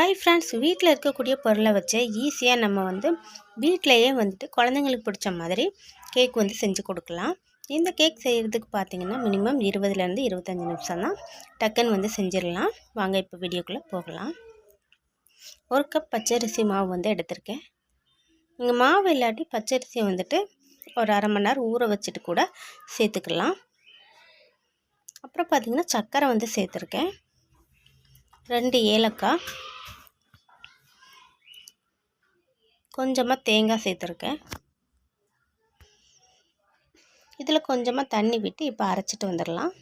Hi friends வீட்டில் இருக்கக்கூடிய பொருளை வச்சு ஈஸியாக நம்ம வந்து வீட்டிலையே வந்துட்டு குழந்தைங்களுக்கு பிடிச்ச மாதிரி கேக் வந்து செஞ்சு கொடுக்கலாம். இந்த கேக் செய்கிறதுக்கு பார்த்தீங்கன்னா மினிமம் இருபதுலேருந்து இருபத்தஞ்சி நிமிஷம் தான் டக்குன்னு வந்து செஞ்சிடலாம். வாங்க இப்போ வீடியோக்குள்ளே போகலாம். ஒரு கப் பச்சரிசி மாவு வந்து எடுத்திருக்கேன். இங்கே மாவு இல்லாட்டி பச்சரிசியை வந்துட்டு ஒரு அரை மணி நேரம் ஊற வச்சுட்டு கூட சேர்த்துக்கலாம். அப்புறம் பார்த்திங்கன்னா சர்க்கரை வந்து சேர்த்துருக்கேன். ரெண்டு ஏலக்காய் கொஞ்சமாக தேங்காய் சேர்த்துருக்கேன். இதில் கொஞ்சமாக தண்ணி விட்டு இப்போ அரைச்சிட்டு வந்துடலாம்.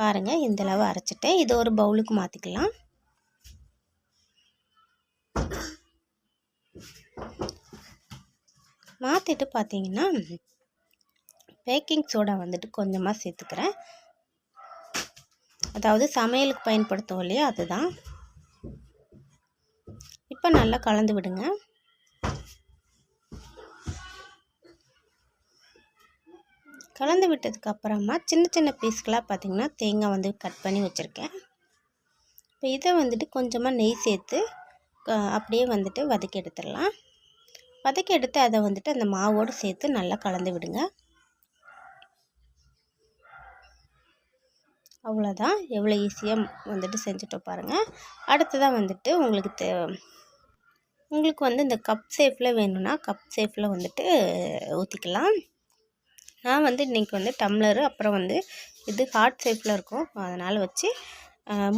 பாருங்கள் இந்தளவு அரைச்சிட்டேன். இது ஒரு பவுலுக்கு மாற்றிக்கலாம் மாற்றிட்டு பார்த்தீங்கன்னா பேக்கிங் சோடா வந்துட்டு கொஞ்சமாக சேர்த்துக்கிறேன். அதாவது சமையலுக்கு பயன்படுத்துவோம் இல்லையா அதுதான். இப்போ நல்லா கலந்து விடுங்க. கலந்து விட்டதுக்கப்புறமா சின்ன சின்ன பீஸ்களாக பார்த்திங்கன்னா தேங்காய் வந்து கட் பண்ணி வச்சுருக்கேன். இப்போ இதை வந்துட்டு கொஞ்சமாக நெய் சேர்த்து அப்படியே வந்துட்டு வதக்கி எடுத்துடலாம். வதக்கி எடுத்து அதை வந்துட்டு அந்த மாவோடு சேர்த்து நல்லா கலந்து விடுங்க. அவ்வளோதான் எவ்வளோ ஈஸியாக வந்துட்டு செஞ்சுட்டு பாருங்கள் அடுத்ததாக வந்துட்டு உங்களுக்கு தே உங்களுக்கு வந்து இந்த கப் சேஃபில் வேணும்னா கப் சேஃபில் வந்துட்டு ஊற்றிக்கலாம் நான் வந்து இன்றைக்கி வந்து டம்ளரு அப்புறம் வந்து இது ஹாட் ஷேப்பில் இருக்கும். அதனால் வச்சு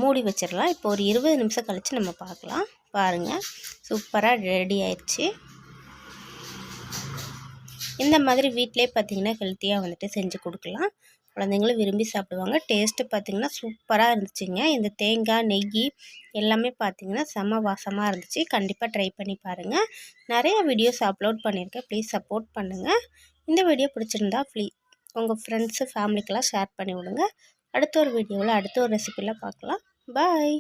மூடி வச்சிடலாம். இப்போ ஒரு இருபது நிமிஷம் கழித்து நம்ம பார்க்கலாம். பாருங்கள் சூப்பராக ரெடி ஆயிடுச்சு. இந்த மாதிரி வீட்டிலே பார்த்திங்கன்னா ஹெல்த்தியாக வந்துட்டு செஞ்சு கொடுக்கலாம். குழந்தைங்களும் விரும்பி சாப்பிடுவாங்க. டேஸ்ட்டு பார்த்திங்கன்னா சூப்பராக இருந்துச்சுங்க. இந்த தேங்காய் நெய் எல்லாமே பார்த்திங்கன்னா செம வாசமாக இருந்துச்சு. கண்டிப்பாக ட்ரை பண்ணி பாருங்கள் நிறைய வீடியோஸ் அப்லோட் பண்ணியிருக்கேன். ப்ளீஸ் சப்போர்ட் பண்ணுங்கள் இந்த வீடியோ பிடிச்சிருந்தா ப்ளீஸ் உங்கள் ஃப்ரெண்ட்ஸு ஃபேமிலிக்கெல்லாம் ஷேர் பண்ணி விடுங்க அடுத்த ஒரு வீடியோவில் அடுத்த ஒரு ரெசிப்பியில் பார்க்கலாம். பாய்